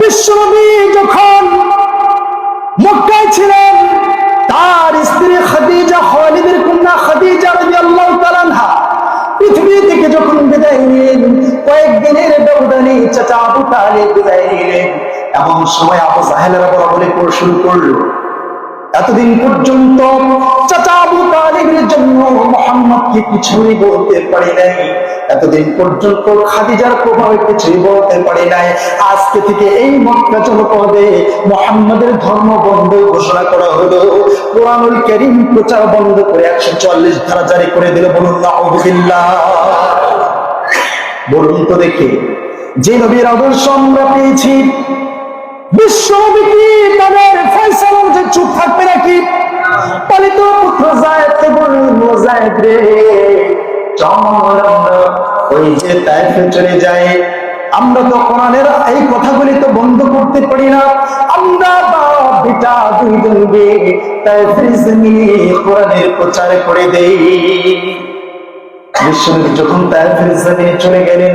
বিশ্বনবী যখন মক্কায় ছিলেন, তার স্ত্রী খাদিজা, খালিদের কন্যা খাদিজা রাদিয়াল্লাহু তাআলা আনহা পৃথিবী থেকে যখন বিদায় নিলেন, কয়েকদিনের ব্যবধানে চাচা আবু তালেব বিদায় নিলেন। এমন সময় আবু জাহেলেরা বলা বলে শুরু করল। এতদিন পর্যন্ত মোহাম্মদের ধর্ম বন্ধ ঘোষণা করা হলো। প্রচার বন্ধ করে একশো চল্লিশ ধারা জারি করে দিল বলুন বলুন তো দেখি, যে নবীর আদর্শ আমরা পেয়েছি আমরা তো কোরআনের এই কথাগুলি তো বন্ধ করতে পারি না। আমরা জমিনে কোরআনের প্রচার করে দেই। বিশ্বনবী যখন জমিনে চলে গেলেন,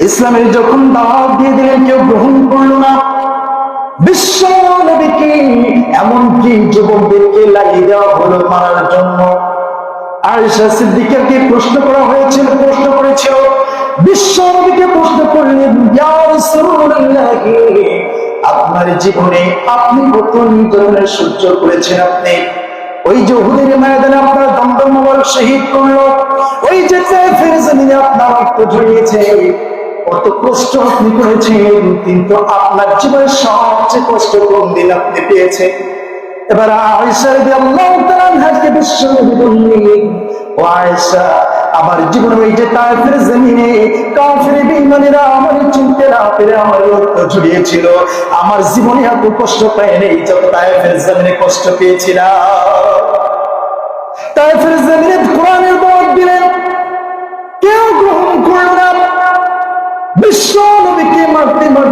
ইসলামের যখন দাওয়াত দিয়ে দিলেন, কেউ গ্রহণ করল না। বিশ্ব এমনকি যুবকদেরকে লাগিয়ে দেওয়া হলো মারার জন্য। প্রশ্ন করা হয়েছিল, প্রশ্ন করেছিল প্রশ্ন করলেন আপনার জীবনে আপনি কত নির্যাতনের সহ্য করেছেন আপনি। ওই যে উহুদের ময়দানে আপনার দমদম শহীদ করল, ওই যে আপনার রক্ত ঝরিয়েছে। কত কষ্ট আপনি করেছেন, কিন্তু আপনার জীবনের সবচেয়ে কষ্ট কোন দিন আপনি পেয়েছেন? এবার তাআলা বিশ্বনবী বললেন, ও আয়েশা, আমার জীবনে ওই যে তায়েফের জমিনে, কাফির বেঈমানেরা আমার চিনতে না পেরে আমার রক্ত ঝরিয়েছিল। আমার জীবনে এত কষ্ট পাই নেই, যত তায়েফের জমিনে কষ্ট পেয়েছিলাম। তায়েফের জমিনে কোরআনের বর দিলেন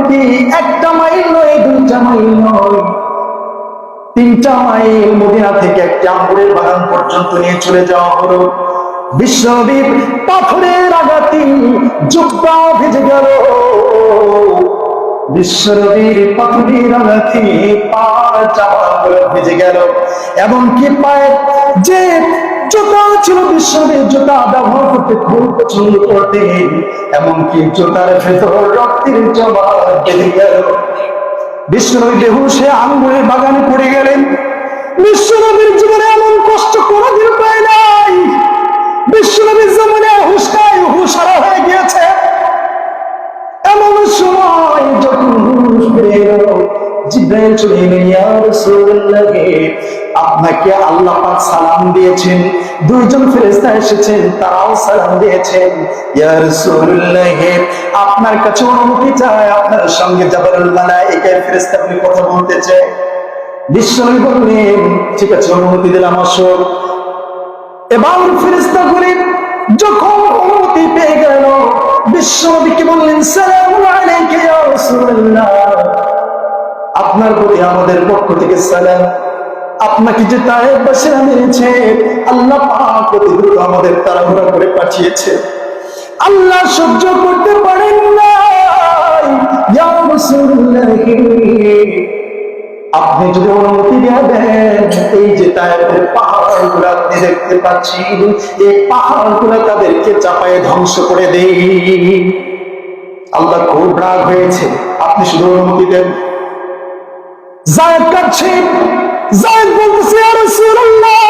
মারতে একটা মাইল নয়, দুইটা মাইল নয়। তিনটা মাইল মদিনা থেকে একটা আঙ্গুরের বাগান পর্যন্ত নিয়ে চলে যাওয়া হলো। বিশ্বনবীর পাথরের আঘাতি জুব্বা ভেজে গেল। বিশ্বনবীর পাথরের আঘাতি পা চাপা ভেজে গেল। এমনকি পায়ের যে জুতা ছিল বিশ্বনবীর জুতা ব্যবহার করতে খুব পছন্দ করতেন। এমনকি জুতার ভেতর রক্তের জমা বেঁধে গেল। বিশ্বনবী বেহুশে বাগানে পড়ে গেলেন। বিশ্বনবীর জীবনে এমন কষ্ট কোনোদিন পায় নাই। বিশ্বনবীর জীবনে হুশ নাই হয়ে গিয়েছে। এমন সময় যখন হুশ এলো জিব্রাইল চলে এলেন ইয়া রাসূলুল্লাহ আপনাকে আল্লাহ পাক সালাম দিয়েছেন, দুইজন ফেরেশতা এসেছেন, তারাও সালাম দিয়েছেন। ইয়া রাসূলুল্লাহ, আপনার কাছে অনুমতি চাই, আপনার সঙ্গে জাবারুল মালায়েকা ফেরেশতাগুলি কথা বলতে চায় বিশ্বনবী বললেন, ঠিক আছে, অনুমতি দিলাম আসো এবার ফেরেশতাগুলি যখন অনুমতি পেয়ে গেল, বিশ্বনবীকে বললেন, সালামু আলাইকা ইয়া রাসূলুল্লাহ। আপনার প্রতি আমাদের পক্ষ থেকে সালাম। আপনাকে যে তায়েব বাসীরা মেরেছে, আল্লাহ পাক আমাদের তাড়াহুড়া করে পাঠিয়েছে। আল্লাহ সহ্য করতে পারেন না আপনি যদি অনুমতি দিয়ে দেন, এই যে তায়েবের পাহাড়গুলো আপনি দেখতে পাচ্ছেন, এই পাহাড়গুলো তাদেরকে চাপায়ে ধ্বংস করে দেই। আল্লাহ খুব রাগ হয়েছে। আপনি শুধু অনুমতি দেন। জায়েদ কাটছে জায়দ বলতেছে, ইয়া রাসূলুল্লাহ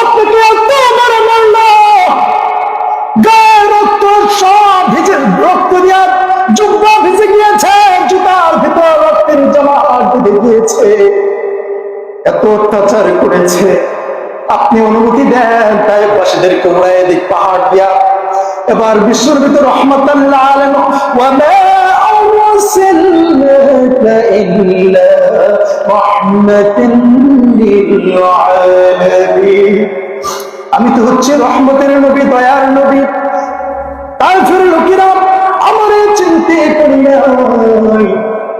আপনাকে এত মেরে মারল গায়ে রক্ত, সব ভিজে, রক্ত দিয়া জুব্বা ভিজে গিয়েছে, জুতার ভিতর রক্তের জমা ভিজে গিয়েছে। এত অত্যাচার করেছে। আপনি অনুমতি দেন তাই বাসীদের কোমরা দিক পাহাড় দিয়া এবার বিশ্বর ভিতর রহমতাল্লাহ আলম ওয়া মা ইল্লা আমি তো হচ্ছে রহমতের নবী, দয়ার নবী। তারপরে লোকেরা আমার চিনতে পারি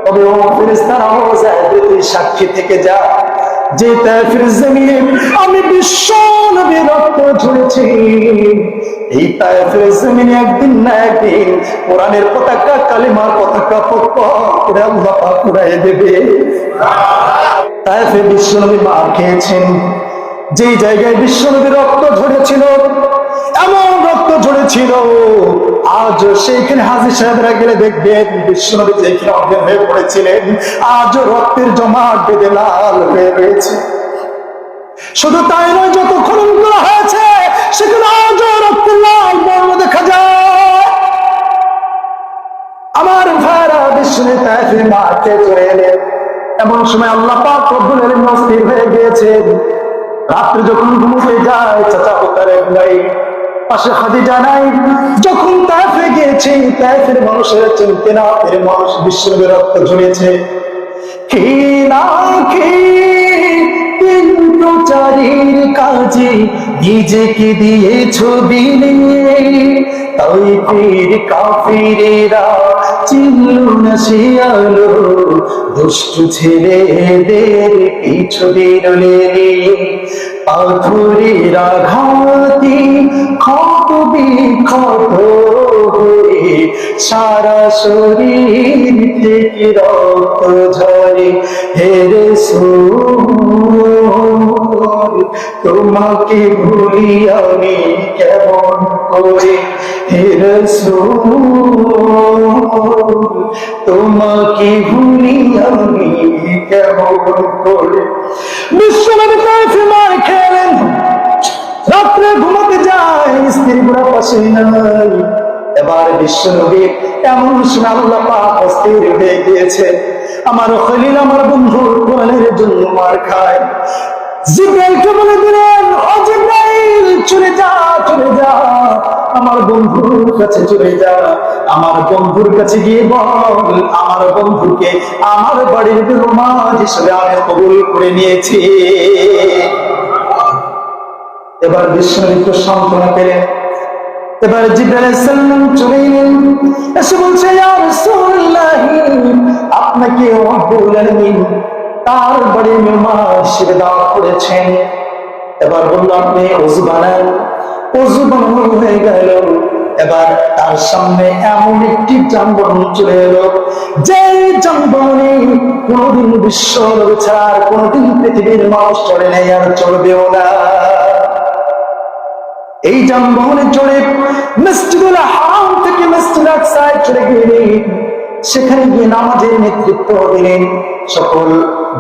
তবে ও ফেরেস্তারা সাক্ষী থেকে যা যে তাইফের জমিনে আমি বিশ্ব নবী রক্ত ঝরেছি। এই তায়েফের জমিনে একদিন না একদিন কোরআনের পতাকা পতাকা দেবে। বিশ্বনবী মার খেয়েছেন। যেই জায়গায় বিশ্বনবী রক্ত ঝরেছিল এমন রক্ত ঝরেছিল। আজ সেইখানে হাজির সাহেবরা গেলে দেখবেন বিশ্বনবী যেখানে অজ্ঞান হয়ে পড়েছিলেন, আজ রক্তের জমাট বেঁধে লাল হয়ে রয়েছে। শুধু তাই নয়, যত খনন করা হয়েছে সেখানে আজও রক্তের লাল বর্ণ দেখা যায়। আমার ভাইরা বিষ্ণু তাইফে মাঠে চলে এলেন। এমন সময় আল্লাহ পাক রব্বুল আলামিন হয়ে গিয়েছেন। রাত্রে যখন ঘুমোতে যায়, চাচা পোতারে ভাই পাশে খাদিজা নাই। যখন তাইফে গিয়েছে তাইফের মানুষের চিনতে না পেরে মানুষ বিষ্ণু রক্ত ঝরিয়েছে। কি না, কি? প্রচারের কাজে নিজেকে দিয়ে ছবি তাই ফির কাফিরেরা চিনল না সে আলো। দুষ্টু ছেলেদের পিছু দিল পাথরের আঘাতে ক্ষত বিক্ষত হয়ে সারা শরীর থেকে রক্ত ঝরে হেরে তোমাকে ভুলি আমি কেমন? করে তোমাকে ভুলি আমি কেমন করে? মার খেলেন। রাত্রে ঘুমাতে যায়, স্ত্রী পাশে নাই এবার বিশ্বনবী এমন অস্থির হয়ে গিয়েছে। আমার খলিল, আমার বন্ধু, কোরআনের জন্য মার খায়। জিব্রাইলকে বলে দিলেন, ও চলে যা চলে যা। আমার বন্ধুর কাছে চলে যা। আমার বন্ধুর কাছে গিয়ে বল, আমার বন্ধুকে আমার বাড়ির রোমাজ হিসেবে আমি কবুল করে নিয়েছি। এবার বিশ্বনিত সান্ত্বনা পেলেন। এবার জিব্রাইল চলে এলেন। এসে বলছে আপনাকে তার বাড়ির মেহমান হিসেবে দাওয়াত করেছেন। এবার বলল, আপনি অজু বানান। অজু বানানো হয়ে গেল। এবার তার সামনে এমন একটি যানবাহন চলে এলো যে যানবাহনে কোনোদিন বিশ্ব নবী ছাড়া কোনোদিন পৃথিবীর মানুষ চলে নাই আর চলবেও না। এই যানবাহনে চড়ে মসজিদুল হারাম থেকে মসজিদ চলে গেলেন। সেখানে গিয়ে নামাজের নেতৃত্ব দিলেন। সকল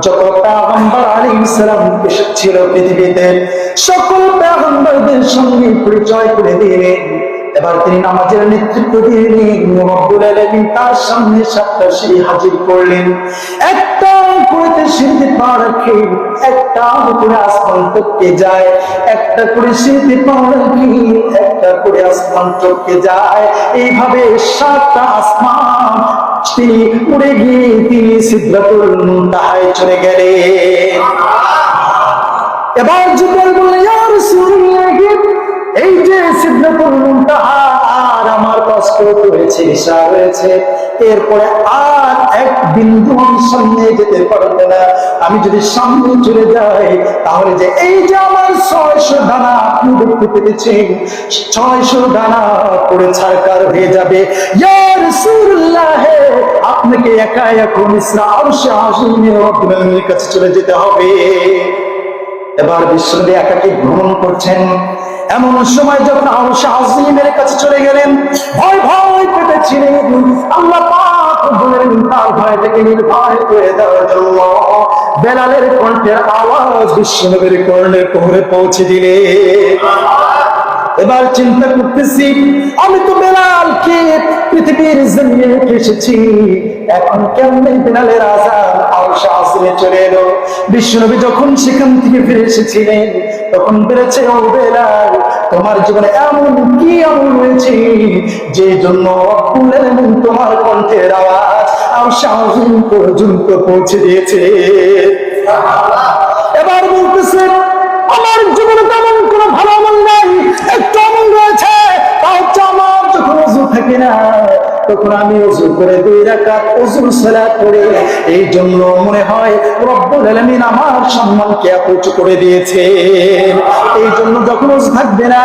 যত পেগম্বর আলাইহিস সালাম এসেছিল পৃথিবীতে, সকল পেগম্বরদের সঙ্গে পরিচয় করে দিলেন। এবার তিনি নামাজের নেতৃত্ব দিলেন তার সামনে সাতটা সিঁড়ি হাজির করলেন। একটা করে আসমান টপকে যায়, একটা করে সিঁড়িতে পা যায়। এইভাবে সাতটা আসমান তিনি উড়ে গিয়ে তিনি সিদ্ধাতুল মুন্তাহায় চলে গেলেন। এবার জিব্রাইল বললেন ইয়া রাসূলুল্লাহ এই যে আর আমার কষ্ট হয়েছে ঈশা হয়েছে। এরপরে আর এক বিন্দু সামনে যেতে পারবে না। আমি যদি সামনে চলে যাই, তাহলে যে এই যে আমার ছয়শো দানা আপনি দেখতে পেরেছেন ছয়শো দানা পড়ে ছাড়কার হয়ে যাবে। আপনাকে একা এখন রব্বুল কাছে চলে যেতে হবে। এবার বিশ্বনবী একাকে ভ্রমণ করছেন। এমন সময় যখন আরশে আজিমের কাছে চলে গেলেন, ভয় ভয় পেতেছিলেন আল্লাহ পাক বলেন তার ভয় থেকে নির্ভয় করে দেওয়ার বেলালের কণ্ঠের আওয়াজ বিশ্বনবীর কর্ণের কোহরে পৌঁছে দিলে। এবার চিন্তা করতেছি, আমি তো বেলালকে পৃথিবীর জমিনে এসেছি। এখন কেমনে বেলালের আজাদ আরশে আসলে চলে এলো? বিশ্বনবী যখন সেখান থেকে ফিরে এসেছিলেন তখন বেড়েছে ও বেলাল, তোমার জীবনে এমন কি এমন হয়েছে? যে জন্য তোমার কণ্ঠের আওয়াজ আরশে আজিম পর্যন্ত পৌঁছে দিয়েছে। এবার বলতেছে, আমার জীবনে তেমন কোনো ভালো আমল নাই, একটু আমল রয়েছে তা হচ্ছে আমার যখন থাকে না। তখন আমি ওযু করে দুই রাকাত ওযুর সালাত পড়ে, এই জন্য মনে হয় রব্বুল আলামিন আমার সম্মানকে এত করে দিয়েছে। এই জন্য যখন ওযু থাকবে না,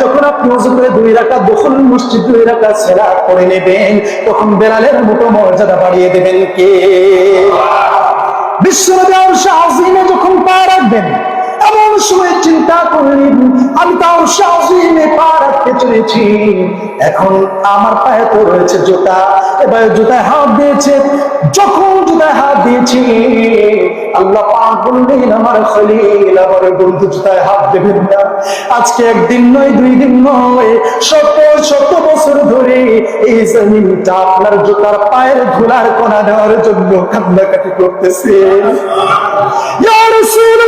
যখন আপনি ওযু করে দুই রাকাত দখল মসজিদ, দুই রাকাত সালাত পড়ে নেবেন, তখন বেলালের মতো মর্যাদা বাড়িয়ে দেবেন কে? আজিমে যখন পা রাখবেন এমন সময় চিন্তা করলেন, আমি তো আরশে আজিমে পা রাখতে চলেছি। এখন আমার পায়ে তো রয়েছে জুতা, এবার জুতায় হাত দিয়েছে, যখন জুতায় হাত দিয়েছি, আল্লাহ পাক বললেন, আমার খলিল, আমার বন্ধু জুতায় হাত দেবেন না। আজকে একদিন নয়, দুই দিন নয়, শত শত বছর ধরে এই জমিনটা আপনার জুতার পায়ের ধুলার দেওয়ার জন্য কান্নাকাটি করতেছে। ইয়া রাসূলুল্লাহ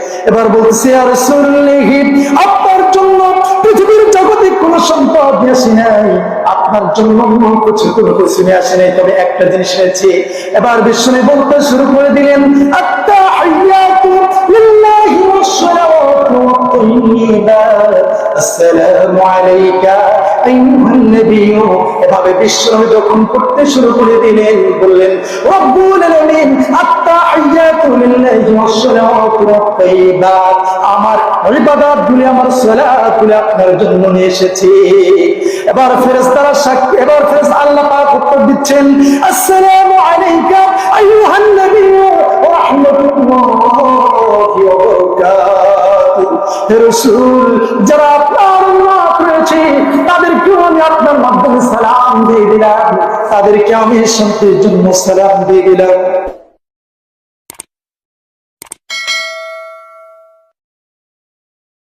এবার বলছে আর শুনলেহি আপনার জন্য পৃথিবীর জগতে কোনো সম্পদ আসি নাই। আপনার জন্য তবে একটা জিনিস এনেছি এবার বিশ্বনে বলতে শুরু করে দিলেন, আত্মা আসসালামু আলাইকা এভাবে বিশ্বনবী যখন পড়তে শুরু করে দিলেন বললেন আল্লাহ উত্তর দিচ্ছেন যারা আপনার মাধ্যমে সালাম দিয়ে দিলাম। তাদেরকে আমি শান্তির জন্য সালাম দিয়ে দিলাম।